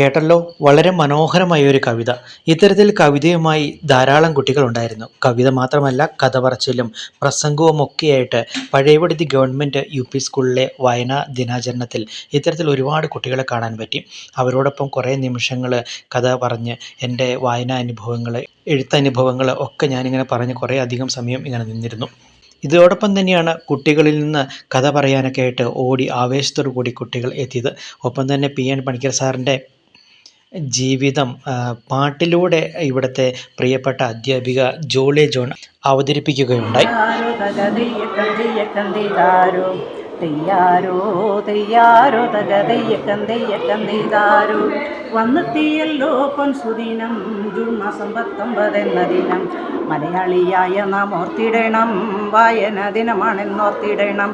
കേട്ടല്ലോ? വളരെ മനോഹരമായ ഒരു കവിത. ഇത്തരത്തിൽ കവിതയുമായി ധാരാളം കുട്ടികളുണ്ടായിരുന്നു കവിത മാത്രമല്ല കഥ പറച്ചിലും പ്രസംഗവും ഒക്കെയായിട്ട് പഴയപടുത്തി ഗവൺമെന്റ് യു പി സ്കൂളിലെ വയനാ ദിനാചരണത്തിൽ ഇത്തരത്തിൽ ഒരുപാട് കുട്ടികളെ കാണാൻ പറ്റി. അവരോടൊപ്പം കുറേ നിമിഷങ്ങൾ കഥ പറഞ്ഞ് എന്റെ വായനാ അനുഭവങ്ങൾ എഴുത്തനുഭവങ്ങൾ ഒക്കെ ഞാനിങ്ങനെ പറഞ്ഞ് കുറേ അധികം സമയം ഇങ്ങനെ നിന്നിരുന്നു. ഇതോടൊപ്പം തന്നെയാണ് കുട്ടികളിൽ നിന്ന് കഥ പറയാനൊക്കെ ആയിട്ട് ഓടി ആവേശത്തോടു കൂടി കുട്ടികൾ എത്തിയത്. ഒപ്പം തന്നെ പി എൻ പണിക്കർ സാറിന്റെ ജീവിതം പാട്ടിലൂടെ ഇവിടുത്തെ പ്രിയപ്പെട്ട അധ്യാപിക ജോളി ജോൺ അവതരിപ്പിക്കുകയുണ്ടായി. തെയ്യാരോ തെയ്യാരോ തക തെയ്യക്കം തെയ്യക്കം തെയ്താരോ വന്നെത്തിയല്ലോ പൊൻസുദിനം ജൂൺ മാസം പത്തൊമ്പത് എന്ന ദിനം. മലയാളിയായ നാം ഓർത്തിടണം വായന ദിനമാണെന്നോർത്തിടണം.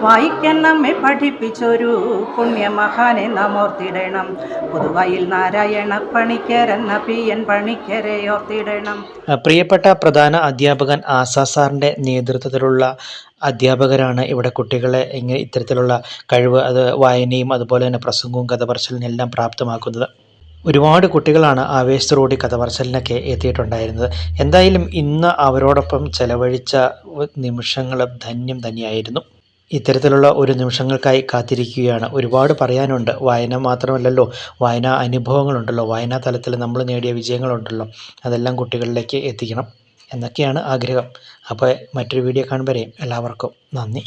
വായിക്കാൻ നമ്മെ പഠിപ്പിച്ചൊരു പുണ്യമഹാനെ നാം ഓർത്തിടണം. പൊതുവായിൽ നാരായണ പണിക്കരെന്ന പി എൻ പണിക്കരെ ഓർത്തിടണം. പ്രിയപ്പെട്ട പ്രധാന അധ്യാപകൻ ആസാ സാറിന്റെ നേതൃത്വത്തിലുള്ള അധ്യാപകരാണ് ഇവിടെ കുട്ടികളെ ഇങ്ങനെ ഇത്തരത്തിലുള്ള കഴിവ് അത് വായനയും അതുപോലെ തന്നെ പ്രസംഗവും കഥ എല്ലാം പ്രാപ്തമാക്കുന്നത്. ഒരുപാട് കുട്ടികളാണ് ആവേശത്തോടുകൂടി കഥ പറച്ചിലിനൊക്കെ എത്തിയിട്ടുണ്ടായിരുന്നത്. എന്തായാലും ഇന്ന് അവരോടൊപ്പം ചെലവഴിച്ച നിമിഷങ്ങൾ ധന്യം തന്നെയായിരുന്നു. ഇത്തരത്തിലുള്ള ഒരു നിമിഷങ്ങൾക്കായി കാത്തിരിക്കുകയാണ്. ഒരുപാട് പറയാനുണ്ട്. വായന മാത്രമല്ലല്ലോ വായനാ അനുഭവങ്ങളുണ്ടല്ലോ വായനാ തലത്തിൽ നമ്മൾ നേടിയ വിജയങ്ങളുണ്ടല്ലോ. അതെല്ലാം കുട്ടികളിലേക്ക് എത്തിക്കണം. എന്നൊക്കെയാണ് ആഗ്രഹം. അപ്പോൾ മറ്റൊരു വീഡിയോ കാണുമ്പോൾ എല്ലാവർക്കും നന്ദി.